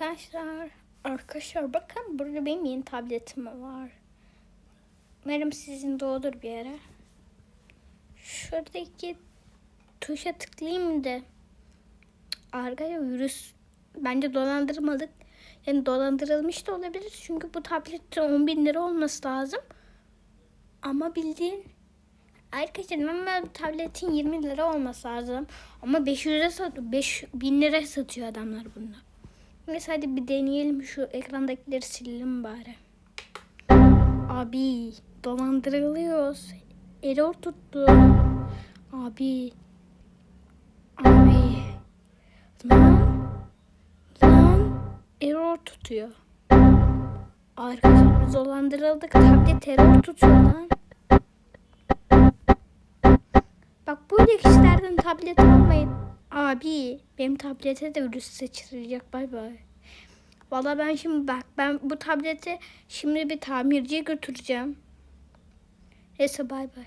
Arkadaşlar, arkadaşlar bakın burada benim yeni tabletim var. Umarım sizin de olur bir yere. Şuradaki tuşa tıklayayım da. Arkadaşlar virüs bence dolandırmadık. Yani dolandırılmış da olabilir. Çünkü bu tabletin 10 bin lira olması lazım. Ama bildiğin Arkadaşlar normal tabletin 20 lira olması lazım. Ama 500'e sat 5 bin lira satıyor adamlar bunu. Neyse hadi bir deneyelim şu ekrandakileri silelim bari. Abi dolandırılıyoruz. Error tuttu. Abi. Abi. Lan. Lan. Error tutuyor. Arkadaşlar biz dolandırıldık. Tablet error tutuyor lan. Bak böyle kişilerden tablet almayın. Abi benim tablete de virüs sıçrayacak bay bay. Valla ben şimdi bak ben bu tableti şimdi bir tamirciye götüreceğim. Neyse bay bay.